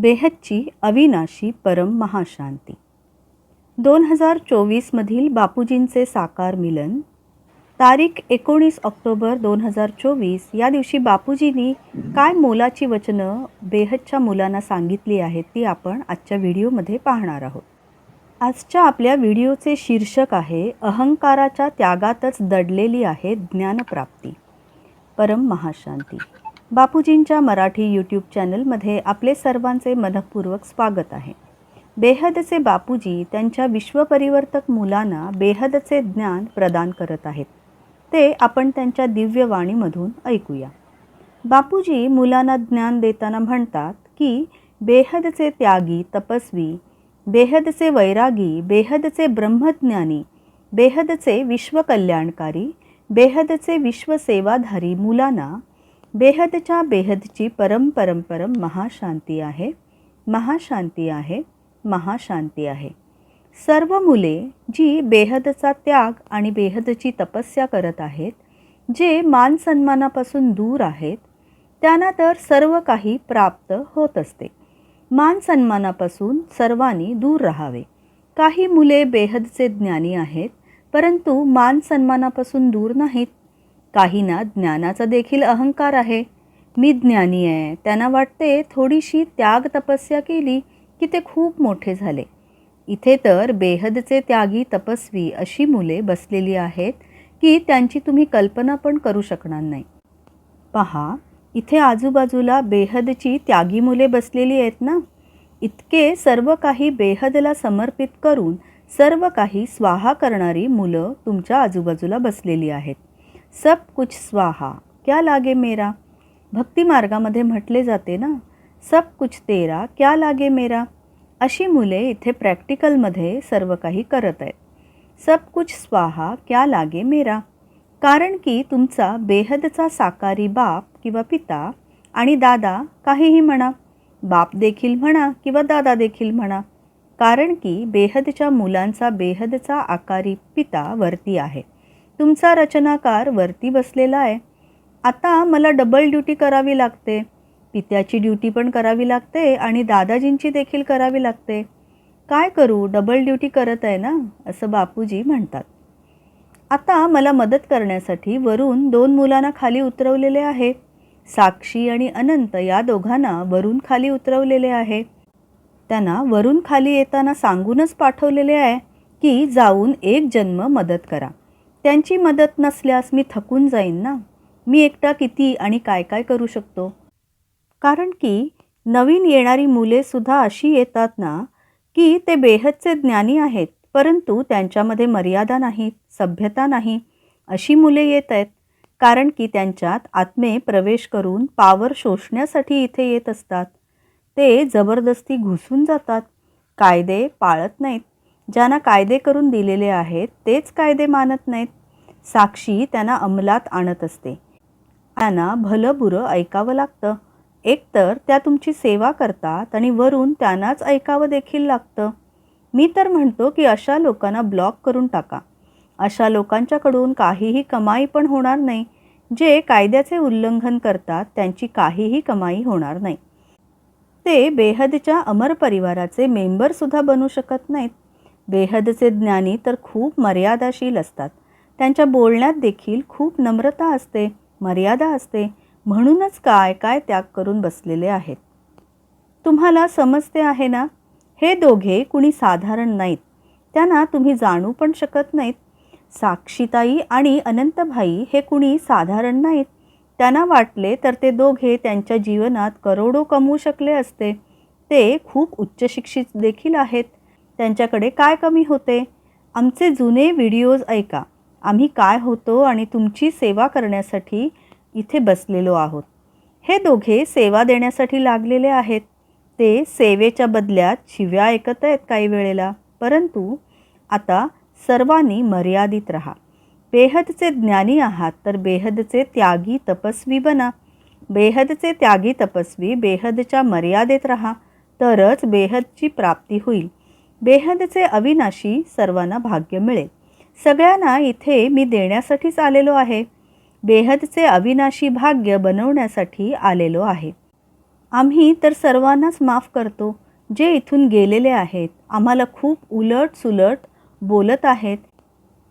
बेहदची अविनाशी परम महाशांती. दोन हजार चोवीसमधील बापूजींचे साकार मिलन. तारीख एकोणीस ऑक्टोबर दोन हजार चोवीस. या दिवशी बापूजींनी काय मोलाची वचनं बेहदच्या मुलांना सांगितली आहेत ती आपण आजच्या व्हिडिओमध्ये पाहणार आहोत. आजच्या आपल्या व्हिडिओचे शीर्षक आहे अहंकाराच्या त्यागातच दडलेली आहे ज्ञानप्राप्ती. परम महाशांती. बापूजींच्या मराठी यूट्यूब चॅनलमध्ये आपले सर्वांचे मनपूर्वक स्वागत आहे. बेहदचे बापूजी त्यांच्या विश्वपरिवर्तक मुलांना बेहदचे ज्ञान प्रदान करत आहेत. ते आपण त्यांच्या दिव्यवाणीमधून ऐकूया. बापूजी मुलांना ज्ञान देताना म्हणतात की बेहदचे त्यागी तपस्वी बेहदचे वैरागी बेहदचे ब्रह्मज्ञानी बेहदचे विश्वकल्याणकारी बेहदचे विश्वसेवाधारी मुलांना बेहदच्या बेहदची परम महाशांती आहे. महाशांती आहे. महाशांती आहे. सर्व मुले जी बेहदचा त्याग आणि बेहदची तपस्या करत आहेत जे मान सन्मानापासून दूर आहेत त्यांना तर सर्व काही प्राप्त होत असते. मान सन्मानापासून सर्वांनी दूर राहावे. काही मुले बेहदचे ज्ञानी आहेत परंतु मान सन्मानापासून दूर नाहीत. काहींना ज्ञानाचा देखील अहंकार आहे. मी ज्ञानी आहे. त्यांना वाटते थोडीशी त्याग तपस्या केली की ते खूप मोठे झाले. इथे तर बेहदचे त्यागी तपस्वी अशी मुले बसलेली आहेत की त्यांची तुम्ही कल्पना पण करू शकणार नाही. पहा इथे आजूबाजूला बेहदची त्यागी मुले बसलेली आहेत ना? इतके सर्व काही बेहदला समर्पित करून सर्व काही स्वाहा करणारी मुलं तुमच्या आजूबाजूला बसलेली आहेत. सब कुछ स्वाहा. क्या लागे मेरा? भक्ती मार्गामध्ये म्हटले जाते ना? सब कुछ तेरा क्या लागे मेरा? अशी मुले इथे प्रॅक्टिकलमध्ये सर्व काही करत आहेत. सब कुछ स्वाहा क्या लागे मेरा? कारण की तुमचा बेहदचा साकारी बाप किंवा पिता आणि दादा काहीही म्हणा बाप देखील म्हणा किंवा दादा देखील म्हणा कारण की बेहदच्या मुलांचा बेहदचा आकारी पिता वरती आहे. तुमचा रचनाकार वरती बसलेला आहे. आता मला डबल ड्युटी करावी लागते. पित्याची ड्युटी पण करावी लागते आणि दादाजींची देखील करावी लागते. काय करू? डबल ड्युटी करत आहे ना? असं बापूजी म्हणतात. आता मला मदत करण्यासाठी वरून दोन मुलांना खाली उतरवलेले आहे. साक्षी आणि अनंत या दोघांना वरून खाली उतरवलेले आहे. त्यांना वरून खाली येताना सांगूनच पाठवलेले आहे की जाऊन एक जन्म मदत करा. त्यांची मदत नसल्यास मी थकून जाईन ना? मी एकटा किती आणि काय काय करू शकतो? कारण की नवीन येणारी मुलेसुद्धा अशी येतात ना की ते बेहदचे ज्ञानी आहेत परंतु त्यांच्यामध्ये मर्यादा नाहीत सभ्यता नाही अशी मुले येत आहेत. कारण की त्यांच्यात आत्मे प्रवेश करून पावर शोषण्यासाठी इथे येत असतात. ते जबरदस्ती घुसून जातात. कायदे पाळत नाहीत. ज्यांना कायदे करून दिलेले आहेत तेच कायदे मानत नाहीत. साक्षी त्यांना अंमलात आणत असते. त्यांना भलं बुरं ऐकावं लागतं. एकतर त्या तुमची सेवा करतात आणि वरून त्यांनाच ऐकावं देखील लागतं. मी तर म्हणतो की अशा लोकांना ब्लॉक करून टाका. अशा लोकांच्याकडून काहीही कमाई पण होणार नाही. जे कायद्याचे उल्लंघन करतात त्यांची काहीही कमाई होणार नाही. ते बेहदच्या अमर परिवाराचे मेंबरसुद्धा बनू शकत नाहीत. बेहदचे ज्ञानी तर खूप मर्यादाशील असतात. त्यांच्या बोलण्यात देखील खूप नम्रता असते मर्यादा असते. म्हणूनच काय काय त्याग करून बसलेले आहेत. तुम्हाला समजते आहे ना? हे दोघे कुणी साधारण नाहीत. त्यांना तुम्ही जाणू पण शकत नाहीत. साक्षीताई आणि अनंतभाई हे कुणी साधारण नाहीत. त्यांना वाटले तर ते दोघे त्यांच्या जीवनात करोडो कमवू शकले असते. ते खूप उच्च शिक्षित देखील आहेत. त्यांच्याकडे काय कमी होते? आमचे जुने व्हिडिओज ऐका. आम्ही काय होतो आणि तुमची सेवा करण्यासाठी इथे बसलेलो आहोत. हे दोघे सेवा देण्यासाठी लागलेले आहेत. ते सेवेच्या बदल्यात शिव्या ऐकत आहेत काही वेळेला. परंतु आता सर्वांनी मर्यादित राहा. बेहदचे ज्ञानी आहात तर बेहदचे त्यागी तपस्वी बना. बेहदचे त्यागी तपस्वी बेहदच्या मर्यादेत राहा. तरच बेहदची प्राप्ती होईल. बेहदचे अविनाशी सर्वांना भाग्य मिळेल. सगळ्यांना इथे मी देण्यासाठीच आलेलो आहे. बेहदचे अविनाशी भाग्य बनवण्यासाठी आलेलो आहे. आम्ही तर सर्वांनाच माफ करतो जे इथून गेलेले आहेत. आम्हाला खूप उलट सुलट बोलत आहेत.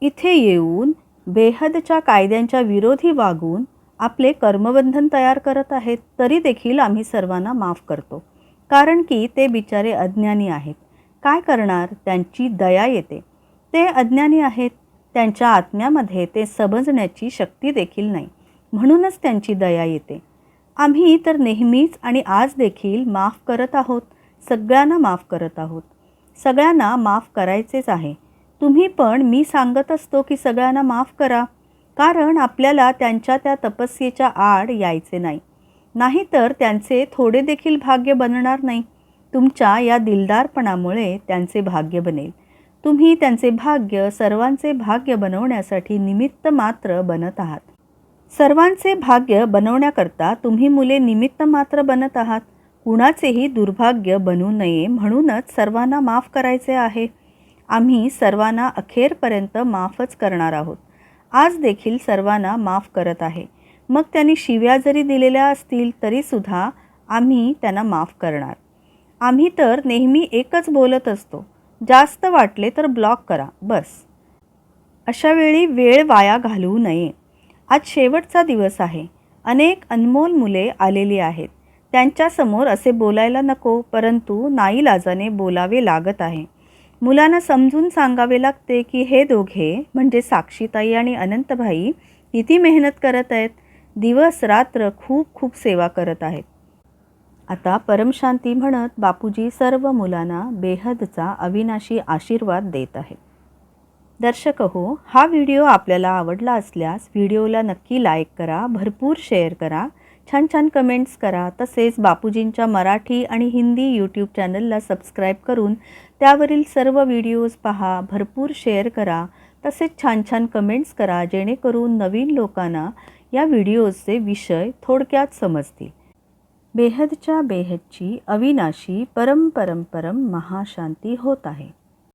इथे येऊन बेहदच्या कायद्यांच्या विरोधी वागून आपले कर्मबंधन तयार करत आहेत तरी देखील आम्ही सर्वांना माफ करतो. कारण की ते बिचारे अज्ञानी आहेत. काय करणार? त्यांची दया येते. ते अज्ञानी आहेत. त्यांच्या आत्म्यामध्ये ते समजण्याची शक्ती देखील नाही. म्हणूनच त्यांची दया येते. आम्ही तर नेहमीच आणि आज देखील माफ करत आहोत. सगळ्यांना माफ करत आहोत. सगळ्यांना माफ करायचेच आहे. तुम्ही पण मी सांगत असतो की सगळ्यांना माफ करा. कारण आपल्याला त्यांच्या त्या तपस्येच्या आड यायचे नाही. नाहीतर त्यांचे थोडे देखील भाग्य बनणार नाही. तुमच्या या दिलदारपणामुळे त्यांचे भाग्य बनेल. तुम्ही त्यांचे भाग्य सर्वांचे भाग्य बनवण्यासाठी निमित्त मात्र बनत आहात. सर्वांचे भाग्य बनवण्याकरता तुम्ही मुले निमित्त मात्र बनत आहात. कुणाचेही दुर्भाग्य बनू नये म्हणूनच सर्वांना माफ करायचे आहे. आम्ही सर्वांना अखेरपर्यंत माफच करणार आहोत. आज देखील सर्वांना माफ करत आहे. मग त्यांनी शिव्या जरी दिलेल्या असतील तरीसुद्धा आम्ही त्यांना माफ करणार. आम्ही तर नेहमी एकच बोलत असतो. जास्त वाटले तर ब्लॉक करा. बस. अशा वेळी वेळ वाया घालवू नये. आज शेवटचा दिवस आहे. अनेक अनमोल मुले आलेली आहेत. त्यांच्यासमोर असे बोलायला नको परंतु नाईलाजाने बोलावे लागत आहे. मुलांना समजून सांगावे लागते की हे दोघे म्हणजे साक्षीताई आणि अनंतभाई किती मेहनत करत आहेत. दिवस रात्र खूप खूप सेवा करत आहेत. आता परमशांती म्हणत बापूजी सर्व मुलांना बेहदचा अविनाशी आशीर्वाद देत आहे. दर्शक हो हा व्हिडिओ आपल्याला आवडला असल्यास व्हिडिओला नक्की लाईक करा भरपूर शेअर करा छान छान कमेंट्स करा तसेच बापूजींच्या मराठी आणि हिंदी यूट्यूब चॅनलला सबस्क्राईब करून त्यावरील सर्व व्हिडिओज पहा भरपूर शेअर करा तसेच छान छान कमेंट्स करा जेणेकरून नवीन लोकांना या व्हिडिओजचे विषय थोडक्यात समजतील. बेहदच्या बेहदची अविनाशी परम परम परम महाशांती होत आहे.